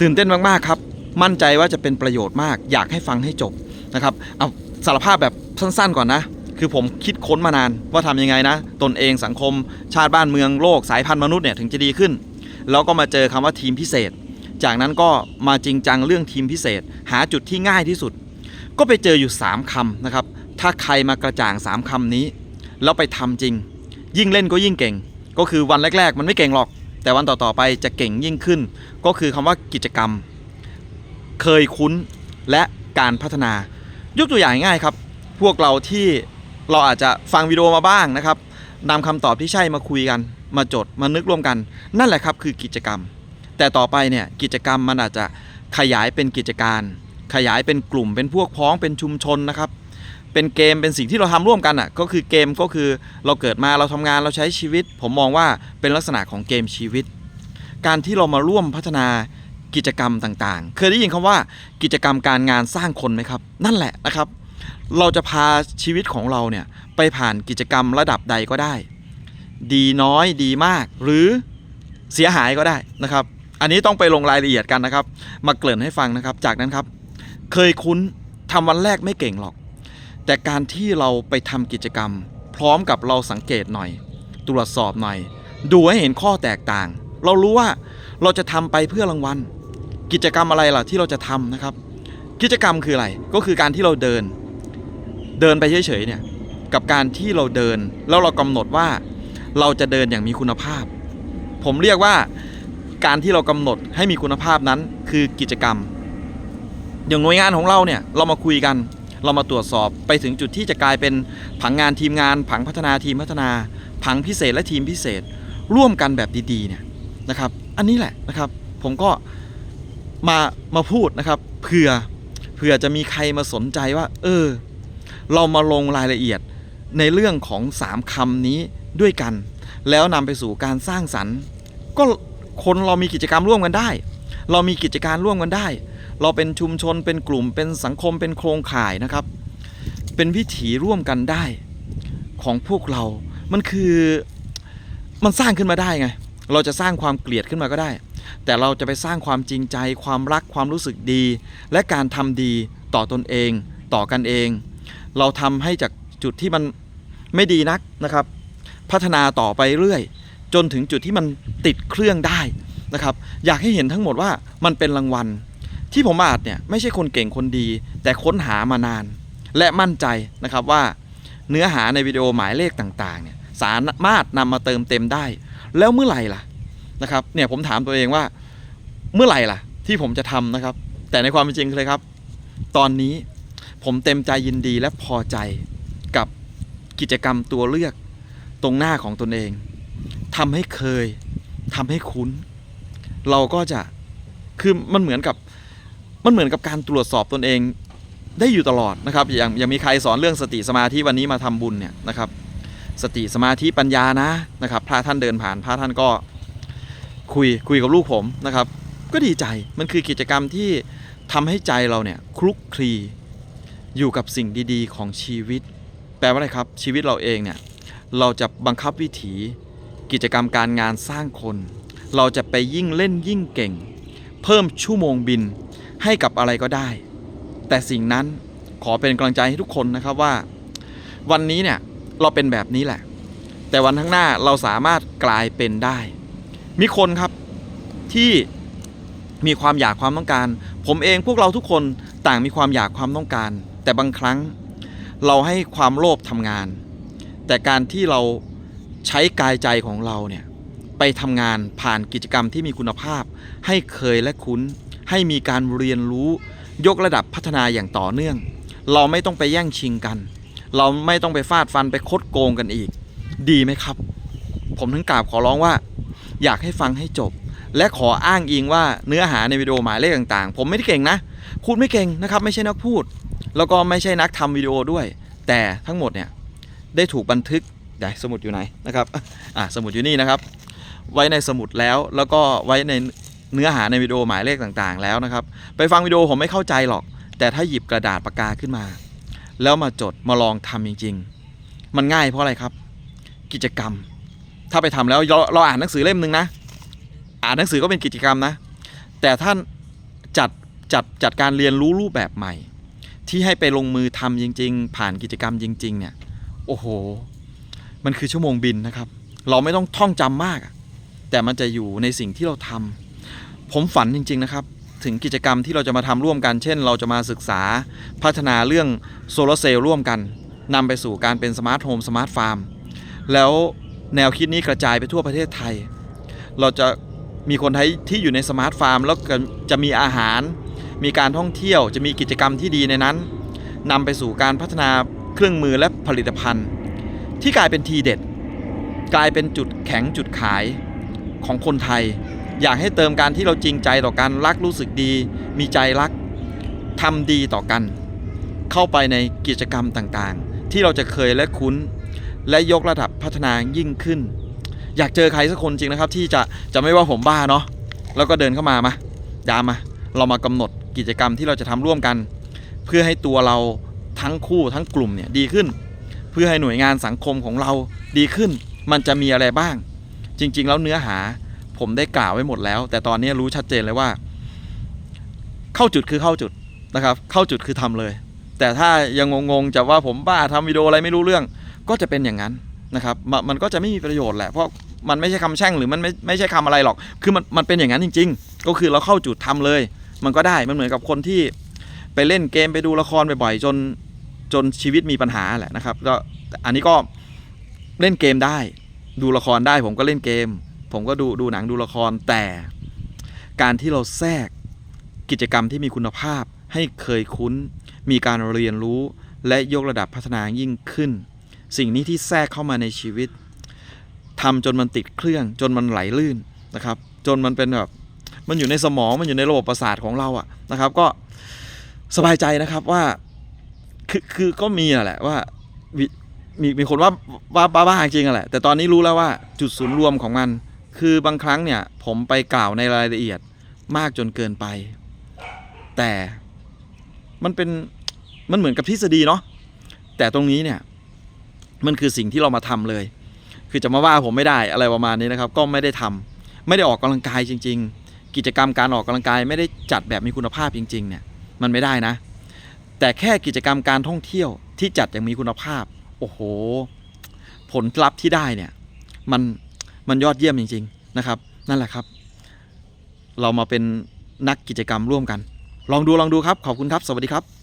ตื่นเต้นมากๆครับ มั่นใจว่าจะเป็นประโยชน์มาก อยากให้ฟังให้จบนะครับ เอาสารภาพแบบสั้นๆก่อนนะ คือผมคิดค้นมานานว่าทำยังไงนะ ตนเองสังคมชาติบ้านเมืองโลกสายพันธุ์มนุษย์เนี่ยถึงจะดีขึ้น แล้วก็มาเจอคำว่าทีมพิเศษ จากนั้นก็มาจริงจังเรื่องทีมพิเศษ หาจุดที่ง่ายที่สุด ก็ไปเจออยู่ 3คำนะครับ ถ้าใครมากระจ่าง 3คำนี้ แล้วไปทำจริง ยิ่งเล่นก็ยิ่งเก่ง ก็คือวันแรก ๆ มันไม่เก่งหรอก แต่วันต่อๆไปจะเก่งยิ่งขึ้น ก็คือคำว่ากิจกรรม เคยคุ้นและการพัฒนายกตัวอย่างง่ายครับ พวกเราที่เราอาจจะฟังวิดีโอมาบ้างนะครับนำคำตอบที่ใช่มาคุยกัน มาจดมานึกร่วมกัน นั่นแหละครับคือกิจกรรม แต่ต่อไปเนี่ยกิจกรรมมันอาจจะขยายเป็นกิจการ ขยายเป็นกลุ่มเป็นพวกพ้องเป็นชุมชนนะครับ เป็นเกมเป็นสิ่งที่เราทำร่วมกันอะก็คือเกมก็คือเราเกิดมาเราทำงานเราใช้ชีวิต ผมมองว่าเป็นลักษณะของเกมชีวิต การที่เรามาร่วมพัฒนากิจกรรมต่างๆ เคยได้ยินคำว่ากิจกรรมการงานสร้างคนไหมครับ นั่นแหละนะครับ เราจะพาชีวิตของเราเนี่ยไปผ่านกิจกรรมระดับใดก็ได้ ดีน้อยดีมาก หรือเสียหายก็ได้นะครับ อันนี้ต้องไปลงรายละเอียดกันนะครับ มาเกริ่นให้ฟังนะครับ จากนั้นครับ เคยคุ้นทำวันแรกไม่เก่งหรอก แต่การที่เราไปทำกิจกรรม พร้อมกับเราสังเกตหน่อย ตรวจสอบหน่อย ดูให้เห็นข้อแตกต่าง เรารู้ว่าเราจะทำไปเพื่อรางวัล กิจกรรมอะไรล่ะที่เราจะทำนะครับ กิจกรรมคืออะไรก็คือการที่เราเดิน เดินไปเฉยๆเนี่ยกับการที่เราเดินแล้วเรากำหนดว่าเราจะเดินอย่างมีคุณภาพ ผมเรียกว่าการที่เรากำหนดให้มีคุณภาพนั้นคือกิจกรรม อย่างหน่วยงานของเราเนี่ยเรามาคุยกัน เรามาตรวจสอบไปถึงจุดที่จะกลายเป็นผังงานทีมงาน ผังพัฒนาทีมพัฒนา ผังพิเศษและทีมพิเศษ ร่วมกันแบบดีๆเนี่ยนะครับอันนี้แหละนะครับผมก็มามาพูดนะครับเผื่อเผื่อจะมีใครมาสนใจว่า เออ เรามาลงรายละเอียดในเรื่องของ 3คำนี้ด้วยกัน แล้วนำไปสู่การสร้างสรรค์ ก็คนเรามีกิจกรรมร่วมกันได้ เรามีกิจการร่วมกันได้ เราเป็นชุมชนเป็นกลุ่มเป็นสังคมเป็นโครงข่ายนะครับ เป็นวิถีร่วมกันได้ของพวกเรา มันคือมันสร้างขึ้นมาได้ไง เราจะสร้างความเกลียดขึ้นมาก็ได้ แต่เราจะไปสร้างความจริงใจ ความรักความรู้สึกดี และการทำดีต่อตนเอง ต่อกันเอง เราทำให้จากจุดที่มันไม่ดีนักนะครับ พัฒนาต่อไปเรื่อย จนถึงจุดที่มันติดเครื่องได้นะครับ อยากให้เห็นทั้งหมดว่ามันเป็นรางวัล ที่ผมอาจเนี่ยไม่ใช่คนเก่งคนดี แต่ค้นหามานาน และมั่นใจนะครับว่าเนื้อหาในวิดีโอหมายเลขต่างๆเนี่ยสามารถนำมาเติมเต็มได้ แล้วเมื่อไหร่ล่ะนะครับเนี่ยผมถามตัวเองว่าเมื่อไหร่ล่ะ ที่ผมจะทำนะครับ แต่ในความเป็นจริงเลยครับ ตอนนี้ผมเต็มใจยินดีและพอใจกับกิจกรรมตัวเลือกตรงหน้าของตนเองทำให้เคยทำให้คุ้น เราก็จะคือมันเหมือนกับ มันเหมือนกับการตรวจสอบตนเองได้อยู่ตลอดนะครับ อย่างย่างมีใครสอนเรื่องสติสมาธิวันนี้มาทำบุญเนี่ยนะครับ สติสมาธิปัญญานะนะครับ พระท่านเดินผ่านพระท่านก็คุยคุยกับลูกผมนะครับ ก็ดีใจมันคือกิจกรรมที่ทำให้ใจเราเนี่ยคลุกคลีอยู่กับสิ่งดีๆ ของชีวิต แปลว่าอะไรครับ ชีวิตเราเองเนี่ยเราจะบังคับวิถีกิจกรรมการงานสร้างคน เราจะไปยิ่งเล่นยิ่งเก่ง เพิ่มชั่วโมงบิน ให้กับอะไรก็ได้ แต่สิ่งนั้นขอเป็นกำลังใจให้ทุกคนนะครับว่า วันนี้เนี่ยเราเป็นแบบนี้แหละ แต่วันข้างหน้าเราสามารถกลายเป็นได้ มีคนครับที่มีความอยากความต้องการ ผมเองพวกเราทุกคนต่างมีความอยากความต้องการ แต่บางครั้งเราให้ความโลภทำงาน แต่การที่เราใช้กายใจของเราเนี่ยไปทำงานผ่านกิจกรรมที่มีคุณภาพให้เคยและคุ้น ให้มีการเรียนรู้ยกระดับพัฒนาอย่างต่อเนื่อง เราไม่ต้องไปแย่งชิงกัน เราไม่ต้องไปฟาดฟันไปคดโกงกันอีก ดีไหมครับ ผมถึงกราบขอร้องว่า อยากให้ฟังให้จบ และขออ้างอิงว่าเนื้อหาในวิดีโอหมายเลขต่างๆ ผมไม่ได้เก่งนะพูดไม่เก่งนะครับ ไม่ใช่นักพูด แล้วก็ไม่ใช่นักทำวิดีโอด้วย แต่ทั้งหมดเนี่ยได้ถูกบันทึกเดี๋ยวสมุดอยู่ไหนนะครับอะสมุดอยู่นี่นะครับ ไว้ในสมุดแล้วแล้วก็ไว้ใน เนื้อหาในวิดีโอหมายเลขต่างๆ แล้วนะครับ ไปฟังวิดีโอผมไม่เข้าใจหรอก แต่ถ้าหยิบกระดาษปากกาขึ้นมา แล้วมาจดมาลองทำจริง ๆ มันง่ายเพราะอะไรครับ กิจกรรม ถ้าไปทำแล้วเราเราอ่านหนังสือเล่มหนึ่งนะ อ่านหนังสือก็เป็นกิจกรรมนะ แต่ท่านจัดจัดจัดการเรียนรู้รูปแบบใหม่ ที่ให้ไปลงมือทำจริง ๆ ผ่านกิจกรรมจริง ๆ เนี่ย โอ้โห มันคือชั่วโมงบินนะครับ เราไม่ต้องท่องจำมาก แต่มันจะอยู่ในสิ่งที่เราทำ ผมฝันจริง ๆ นะครับ ถึงกิจกรรมที่เราจะมาทำร่วมกัน เช่น เราจะมาศึกษาพัฒนาเรื่องโซลาร์เซลล์ร่วมกันนำไปสู่การเป็นสมาร์ทโฮมสมาร์ทฟาร์มแล้วแนวคิดนี้กระจายไปทั่วประเทศไทย เราจะมีคนไทยที่อยู่ในสมาร์ทฟาร์มแล้วก็จะมีอาหาร มีการท่องเที่ยว จะมีกิจกรรมที่ดีในนั้นนำไปสู่การพัฒนาเครื่องมือและผลิตภัณฑ์ ที่กลายเป็นทีเด็ด กลายเป็นจุดแข็งจุดขายของคนไทย อยากให้เติมการที่เราจริงใจต่อกันรักรู้สึกดี มีใจรักทำดีต่อกัน เข้าไปในกิจกรรมต่างๆ ที่เราจะเคยและคุ้น และยกระดับพัฒนายิ่งขึ้น อยากเจอใครสักคนจริงนะครับ ที่จะจะไม่ว่าผมบ้าเนาะแล้วก็เดินเข้ามามาดามมาเรามากำหนดกิจกรรมที่เราจะทำร่วมกัน เพื่อให้ตัวเราทั้งคู่ทั้งกลุ่มเนี่ยดีขึ้น เพื่อให้หน่วยงานสังคมของเราดีขึ้น มันจะมีอะไรบ้าง จริง ๆ แล้วเนื้อหา ผมได้กล่าวไว้หมดแล้ว แต่ตอนนี้รู้ชัดเจนเลยว่า เข้าจุดคือเข้าจุดนะครับ เข้าจุดคือทำเลย แต่ถ้ายังงงๆจะว่าผมบ้าทำวิดีโออะไรไม่รู้เรื่อง ก็จะเป็นอย่างนั้นนะครับมมันก็จะไม่มีประโยชน์แหละเพราะมันไม่ใช่คำแช่งหรือมันไม่ไม่ใช่คำอะไรหรอก คือมันมันเป็นอย่างนั้นจริง ๆ ก็คือเราเข้าจุดทำเลย มันก็ได้มันเหมือนกับคนที่ไปเล่นเกมไปดูละครบ่อยๆจนจนชีวิตมีปัญหาแหละนะครับก็อันนี้ก็เล่นเกมได้ ดูละครได้ผมก็เล่นเกม ผมก็ดูดูหนังดูละครแต่การที่เราแทรกกิจกรรมที่มีคุณภาพให้เคยคุ้น มีการเรียนรู้และยกระดับพัฒนายิ่งขึ้น สิ่งนี้ที่แทรกเข้ามาในชีวิตทำจนมันติดเครื่อง จนมันไหลลื่นนะครับ จนมันเป็นแบบมันอยู่ในสมองมันอยู่ในระบบประสาทของเราอะนะครับ ก็สบายใจนะครับว่าคือคือก็มีแหละว่ามีมีคนว่าว่าบ้าจริงอะแหละแต่ตอนนี้รู้แล้วว่าจุดศูนย์รวมของมัน คือบางครั้งเนี่ยผมไปกล่าวในรายละเอียดมากจนเกินไป แต่มันเป็นมันเหมือนกับทฤษฎีเนาะแต่ตรงนี้เนี่ยมันคือสิ่งที่เรามาทำเลย คือจะมาว่าผมไม่ได้อะไรประมาณนี้นะครับ ก็ไม่ได้ทำไม่ได้ออกกำลังกายจริง ๆ กิจกรรมการออกกำลังกายไม่ได้จัดแบบมีคุณภาพจริงๆเนี่ยมันไม่ได้นะ แต่แค่กิจกรรมการท่องเที่ยวที่จัดอย่างมีคุณภาพ โอ้โห ผลลัพธ์ที่ได้เนี่ยมัน มันยอดเยี่ยมจริง ๆนะครับ นั่นแหละครับ เรามาเป็นนักกิจกรรมร่วมกัน ลองดูลองดูครับ ขอบคุณครับ สวัสดีครับ